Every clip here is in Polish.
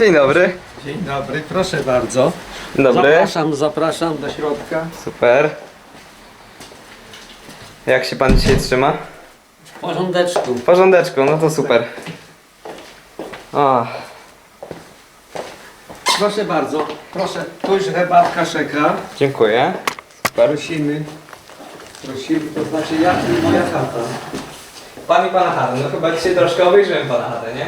Dzień dobry. Dzień dobry, proszę bardzo. Dzień dobry. Zapraszam, zapraszam do środka. Super. Jak się pan dzisiaj trzyma? W porządeczku. W porządeczku, no to super. O, Proszę bardzo, proszę, tu już herbatka czeka. dziękuję. Super. Prosimy. Prosimy, to znaczy ja i moja chata. Pan i pana chatę, no chyba dzisiaj troszkę obejrzyłem pana chatę, nie?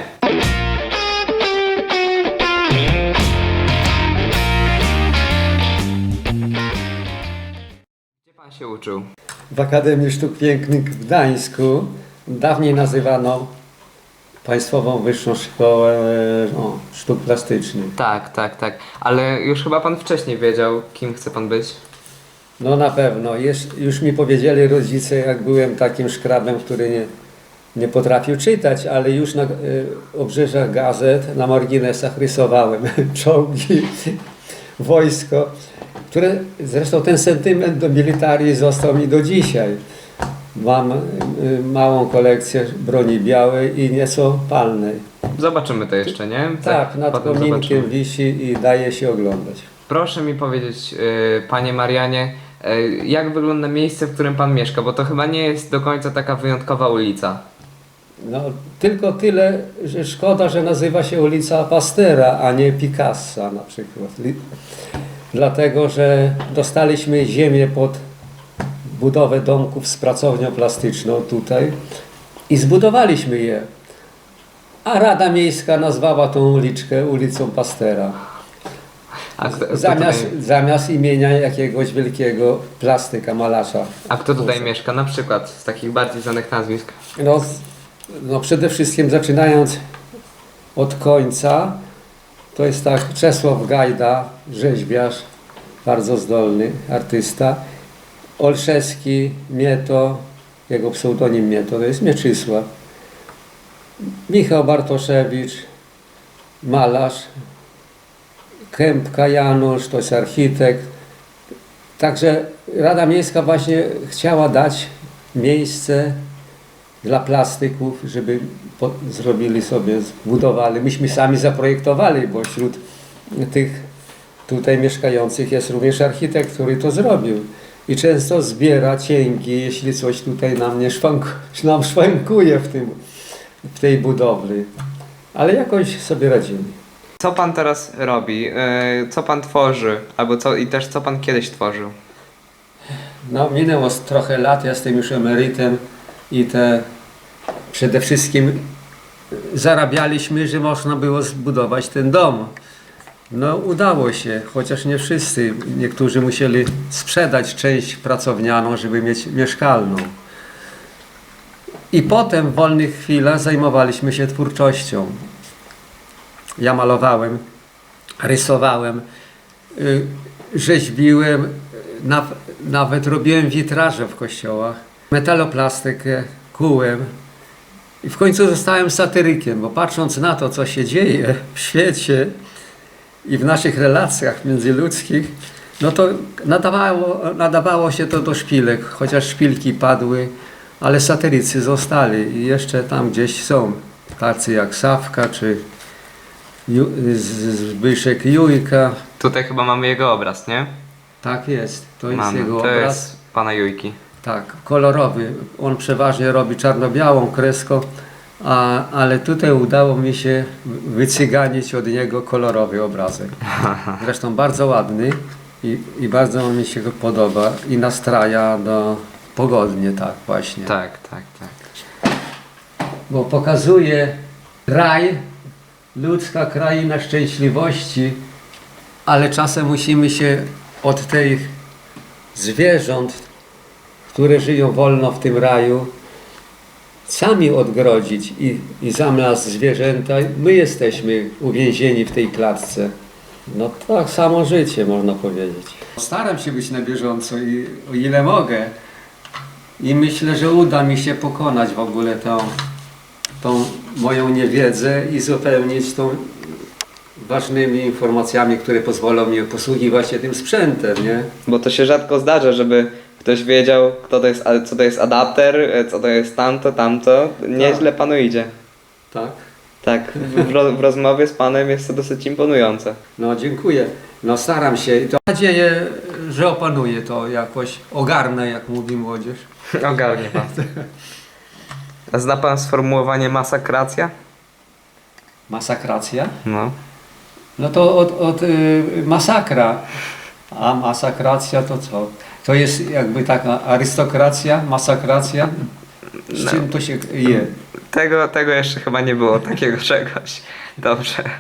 Się uczył? W Akademii Sztuk Pięknych w Gdańsku dawniej nazywano Państwową Wyższą Szkołę o, Sztuk Plastycznych. Tak, tak, tak. Ale już chyba pan wcześniej wiedział, kim chce pan być. No na pewno. Jest, już mi powiedzieli rodzice, jak byłem takim szkrabem, który nie, nie potrafił czytać, ale już na y, obrzeżach gazet, na marginesach rysowałem czołgi, wojsko, które zresztą ten sentyment do militarii został mi do dzisiaj. Mam y, małą kolekcję broni białej i nieco palnej. Zobaczymy to jeszcze, nie? Tak, nad potem kominkiem zobaczymy. wisi i daje się oglądać. Proszę mi powiedzieć, y, panie Marianie, y, jak wygląda miejsce, w którym pan mieszka? Bo to chyba nie jest do końca taka wyjątkowa ulica. No, tylko tyle, że szkoda, że nazywa się ulica Pastera, a nie Picassa na przykład. Dlatego, że dostaliśmy ziemię pod budowę domków z pracownią plastyczną tutaj i zbudowaliśmy je. A Rada Miejska nazwała tą uliczkę ulicą Pastera. A kto, kto, Zamiast, tutaj, zamiast imienia jakiegoś wielkiego plastyka, malarza. a kto tutaj mieszka? Na przykład z takich bardziej znanych nazwisk. No, no przede wszystkim zaczynając od końca, to jest tak Czesław Gajda, rzeźbiarz, bardzo zdolny artysta. Olszewski, Mieto, jego pseudonim Mieto, to jest Mieczysław. Michał Bartoszewicz, malarz. Kępka Janusz, to jest architekt. Także Rada Miejska właśnie chciała dać miejsce dla plastyków, żeby zrobili sobie, zbudowali. Myśmy sami zaprojektowali, bo wśród tych tutaj mieszkających jest również architekt, który to zrobił. I często zbiera cienki, jeśli coś tutaj nam nie szwank, nam szwankuje w, tym, w tej budowli. Ale jakoś sobie radzimy. Co pan teraz robi? Y, Co pan tworzy? Albo co, i też co pan kiedyś tworzył? No, minęło trochę lat, ja jestem już emerytem i te przede wszystkim zarabialiśmy, że można było zbudować ten dom. No, udało się, chociaż nie wszyscy. Niektórzy musieli sprzedać część pracownianą, żeby mieć mieszkalną. I potem w wolnych chwilach zajmowaliśmy się twórczością. Ja malowałem, rysowałem, y, rzeźbiłem, na, nawet robiłem witraże w kościołach, metaloplastykę, kułem. I w końcu zostałem satyrykiem, bo patrząc na to, co się dzieje w świecie i w naszych relacjach międzyludzkich, no to nadawało, nadawało się to do szpilek, chociaż szpilki padły, ale satyrycy zostali i jeszcze tam gdzieś są. Tacy jak Sawka czy Ju, Zbyszek Jujka. Tutaj chyba mamy jego obraz, nie? Tak jest, to jest mamy. jego to obraz. jest pana Jujki. Tak, kolorowy. On przeważnie robi czarno-białą kreską, a, ale tutaj udało mi się wycyganić od niego kolorowy obrazek. Zresztą bardzo ładny i, i bardzo mi się go podoba i nastraja do pogodnie, tak właśnie. Tak, tak, tak. Bo pokazuje raj, ludzka kraina szczęśliwości, ale czasem musimy się od tych zwierząt, które żyją wolno w tym raju, sami odgrodzić i, i zamiast zwierzęta my jesteśmy uwięzieni w tej klatce. No tak samo życie można powiedzieć. Staram się być na bieżąco i o ile mogę. I myślę, że uda mi się pokonać w ogóle tą, tą moją niewiedzę i zupełnić tą ważnymi informacjami, które pozwolą mi posługiwać się tym sprzętem, nie? Bo to się rzadko zdarza, żeby ktoś wiedział, kto to jest, co to jest adapter, e, co to jest tamto, tamto. Nieźle panu idzie. Tak. Tak, w, ro- w rozmowie z panem jest to dosyć imponujące. No dziękuję. No staram się i to mam nadzieję, że opanuję to jakoś, ogarnę jak mówi młodzież. Ogarnie pan. A zna pan sformułowanie masakracja? Masakracja? No. No to od, od y, masakra. A masakracja to co? To jest jakby taka arystokracja, masakracja. Z No. czym to się je? Tego, tego jeszcze chyba nie było, takiego czegoś. Dobrze.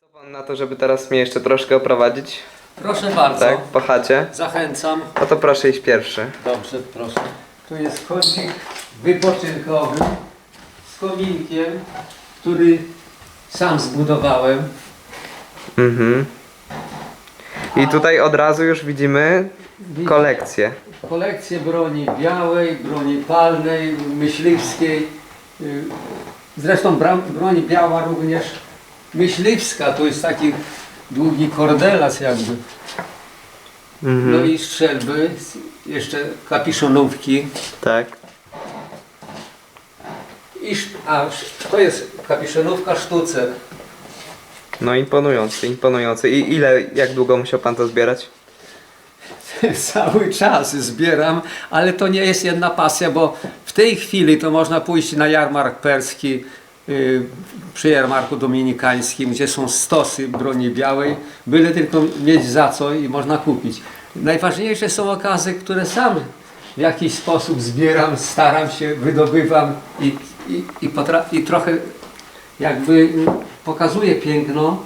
Co pan na to, żeby teraz mnie jeszcze troszkę oprowadzić? Proszę bardzo. Tak, po chacie? Zachęcam. No to proszę iść pierwszy. Dobrze, proszę. Tu jest chodnik wypoczynkowy z kominkiem, który sam zbudowałem. Mhm. I tutaj od razu już widzimy kolekcję. Kolekcję broni białej, broni palnej, myśliwskiej. y, Zresztą bra- broń biała również myśliwska, to jest taki długi kordelas jakby. No Mhm. i strzelby, jeszcze kapiszonówki. Tak. I, a to jest kapiszonówka sztucer. No imponujący, imponujący. I ile, jak długo musiał pan to zbierać? Cały czas zbieram, ale to nie jest jedna pasja, bo w tej chwili to można pójść na jarmark perski przy jarmarku dominikańskim, gdzie są stosy broni białej, byle tylko mieć za co i można kupić. Najważniejsze są okazy, które sam w jakiś sposób zbieram, staram się, wydobywam i, i, i, i trochę jakby pokazuje piękno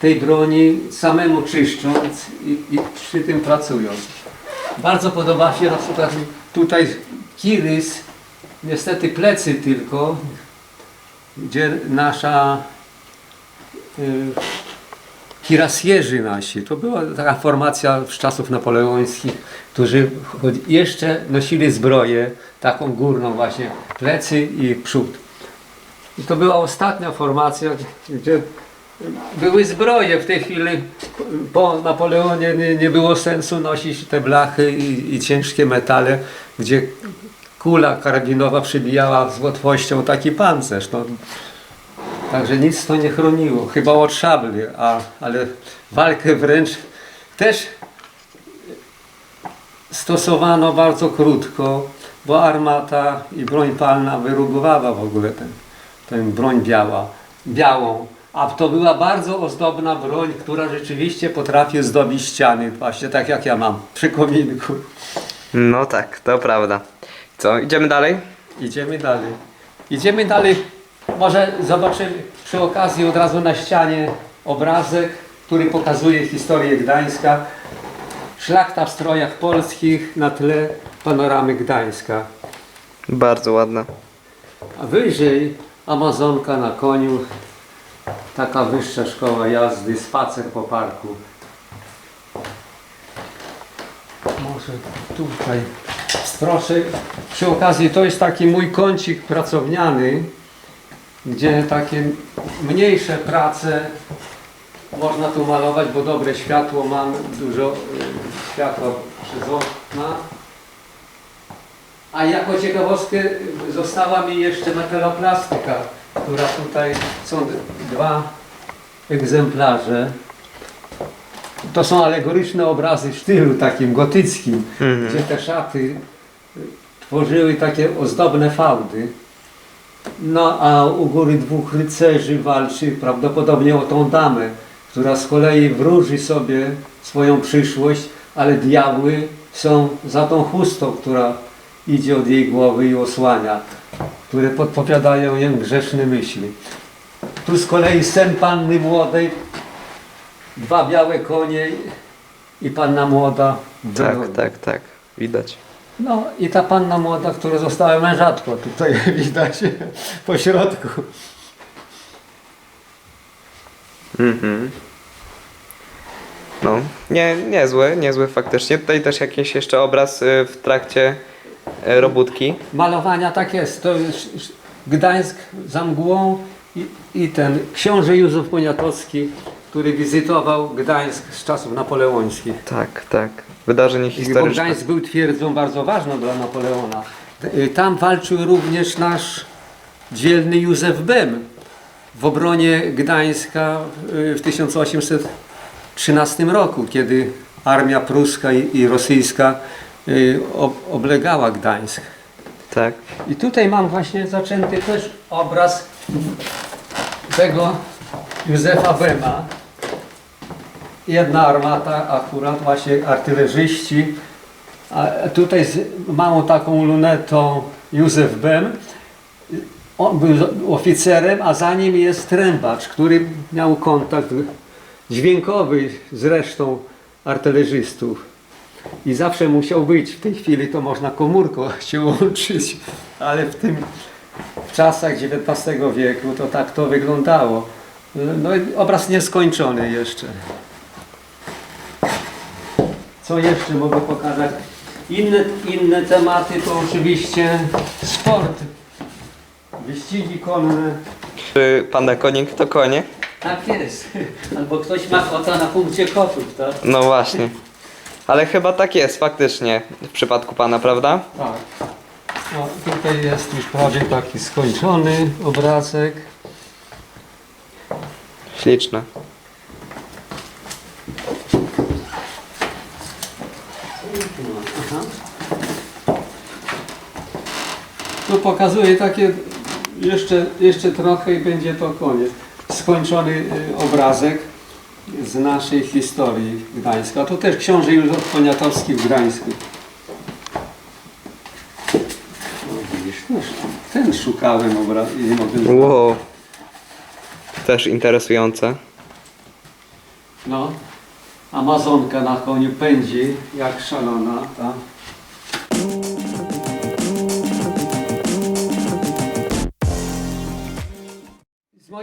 tej broni samemu czyszcząc i, i przy tym pracując. Bardzo podoba się na przykład tutaj kirys, niestety plecy tylko, gdzie nasza y, kirasjerzy nasi, to była taka formacja z czasów napoleońskich, którzy jeszcze nosili zbroję, taką górną właśnie, plecy i przód. I to była ostatnia formacja, gdzie były zbroje. W tej chwili po Napoleonie nie, nie było sensu nosić te blachy i, i ciężkie metale, gdzie kula karabinowa przybijała z łatwością taki pancerz. No, także nic to nie chroniło, chyba od szabli, a, ale walkę wręcz też stosowano bardzo krótko, bo armata i broń palna wyrugowała w ogóle ten, tę broń biała, białą. A to była bardzo ozdobna broń, która rzeczywiście potrafi zdobić ściany, właśnie tak jak ja mam przy kominku. No tak, to prawda. Co, idziemy dalej? Idziemy dalej. Idziemy dalej. Może zobaczymy przy okazji od razu na ścianie obrazek, który pokazuje historię Gdańska. Szlachta w strojach polskich na tle panoramy Gdańska. Bardzo ładna. A wyżej Amazonka na koniu, taka wyższa szkoła jazdy, spacer po parku. Może tutaj. Proszę, przy okazji to jest taki mój kącik pracowniany, gdzie takie mniejsze prace można tu malować, bo dobre światło mam, dużo y, światła przez okna. A jako ciekawostkę została mi jeszcze metaloplastyka, która tutaj są dwa egzemplarze. To są alegoryczne obrazy w stylu takim gotyckim, Mhm. gdzie te szaty y, tworzyły takie ozdobne fałdy. No a u góry dwóch rycerzy walczy prawdopodobnie o tą damę, która z kolei wróży sobie swoją przyszłość, ale diabły są za tą chustą, która idzie od jej głowy i osłania, które podpowiadają jej grzeszne myśli. Tu z kolei sen panny młodej, dwa białe konie i panna młoda. w Tak, tak, tak. Widać. No i ta panna młoda, która została mężatką, tutaj widać po środku. Mhm. No, nie, niezły, niezły faktycznie. Tutaj też jakiś jeszcze obraz y, w trakcie y, robótki. Malowania tak jest. To już Gdańsk za mgłą i, i ten książę Józef Poniatowski, który wizytował Gdańsk z czasów napoleońskich. Tak, tak. Wydarzenie Bo historyczne. Gdańsk był twierdzą bardzo ważną dla Napoleona. Y, Tam walczył również nasz dzielny Józef Bem w obronie Gdańska y, w 1813 roku, kiedy armia pruska i, i rosyjska y, ob- oblegała Gdańsk. Tak. I tutaj mam właśnie zaczęty też obraz tego Józefa Bema. Jedna armata, akurat właśnie artylerzyści. A tutaj z małą taką lunetą Józef Bem. On był oficerem, a za nim jest trębacz, który miał kontakt dźwiękowy z resztą artylerzystów. I zawsze musiał być. W tej chwili to można komórką się łączyć, ale w tym w czasach XIX wieku to tak to wyglądało. No obraz nieskończony jeszcze. Co jeszcze mogę pokazać? Inne, inne tematy to oczywiście sport. Wyścigi konne. Czy pan konik to konie? Tak jest. Albo ktoś ma kota na punkcie kotów, tak? No właśnie. Ale chyba tak jest faktycznie w przypadku pana, prawda? Tak. No, tutaj jest już prawie taki skończony obrazek. Śliczne. Tu pokazuję takie jeszcze, jeszcze trochę i będzie to koniec. Skończony y, obrazek z naszej historii Gdańska. To też książę Józef Poniatowski w Gdańsku. No, no, ten szukałem obraz i nie mogłem Wow. Też interesujące. No, Amazonka na koniu pędzi jak szalona. Ta.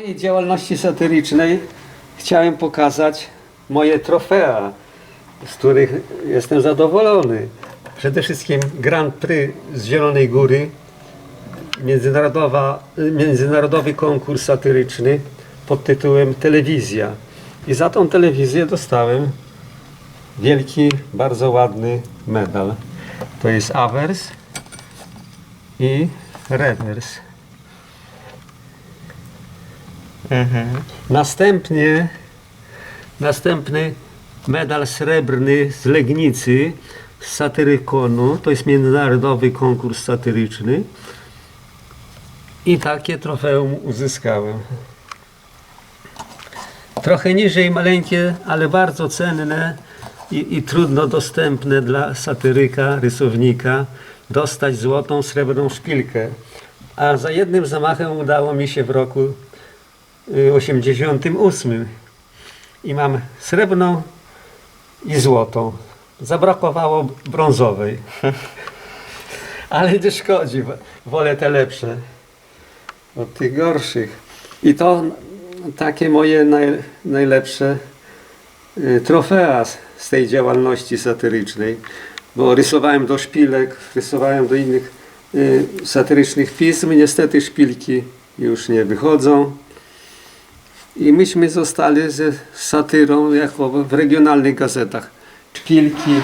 Mojej działalności satyrycznej chciałem pokazać moje trofea, z których jestem zadowolony. Przede wszystkim Grand Prix z Zielonej Góry, międzynarodowa, międzynarodowy konkurs satyryczny pod tytułem Telewizja. I za tą telewizję dostałem wielki, bardzo ładny medal. To jest awers i rewers. Mhm. Następnie następny medal srebrny z Legnicy z satyrykonu. To jest międzynarodowy konkurs satyryczny. I takie trofeum uzyskałem. Trochę niżej maleńkie, ale bardzo cenne i, i trudno dostępne dla satyryka, rysownika dostać złotą, srebrną szpilkę. A za jednym zamachem udało mi się w roku 88 i mam srebrną i złotą. Zabrakowało brązowej. Ale nie szkodzi, wo- wolę te lepsze od tych gorszych. I to takie moje naj, najlepsze y, trofea z, z tej działalności satyrycznej, bo rysowałem do szpilek, rysowałem do innych y, satyrycznych pism. Niestety szpilki już nie wychodzą. I myśmy zostali ze satyrą jako w regionalnych gazetach. Szpilki,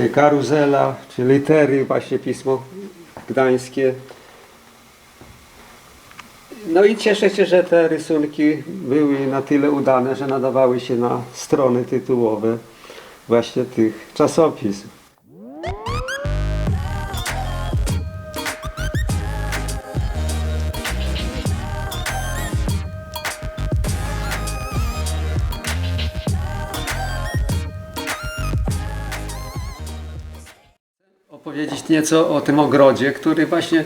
y, karuzela, czy litery, właśnie pismo gdańskie. No i cieszę się, że te rysunki były na tyle udane, że nadawały się na strony tytułowe właśnie tych czasopism. Nieco o tym ogrodzie, który właśnie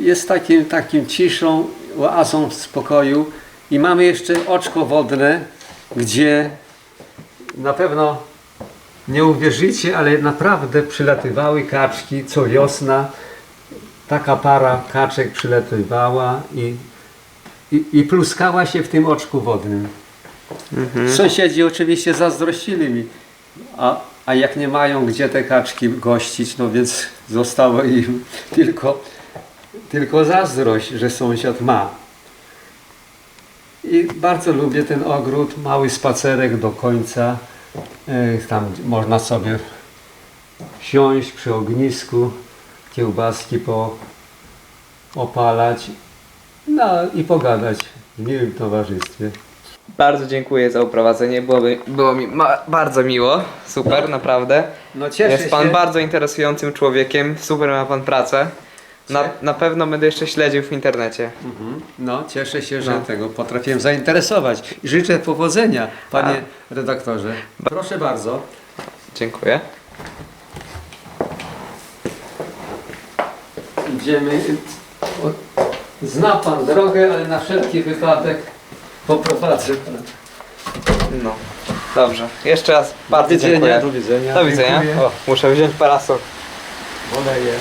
jest takim, takim ciszą, oazą spokoju i mamy jeszcze oczko wodne, gdzie na pewno nie uwierzycie, ale naprawdę przylatywały kaczki co wiosna. Taka para kaczek przylatywała i, i, i pluskała się w tym oczku wodnym. Sąsiedzi oczywiście zazdrościli mi, a, a jak nie mają gdzie te kaczki gościć, no więc zostało im tylko tylko zazdrość, że sąsiad ma. I bardzo lubię ten ogród, mały spacerek do końca. E, Tam można sobie siąść przy ognisku, kiełbaski po, opalać no, i pogadać w miłym towarzystwie. Bardzo dziękuję za uprowadzenie, było mi, było mi bardzo miło, super, naprawdę. No cieszę Jest pan się. bardzo interesującym człowiekiem, super ma pan pracę. Na, na pewno będę jeszcze śledził w internecie. Mhm. No, cieszę się, że No. tego potrafiłem zainteresować. I życzę powodzenia, panie redaktorze. Proszę bardzo. Dziękuję. Idziemy. O, Zna pan drogę, ale na wszelki wypadek poprowadzę. No, dobrze. Jeszcze raz bardzo do widzenia, dziękuję. do widzenia. Do widzenia. Dziękuję. O, muszę wziąć parasol. Boleję.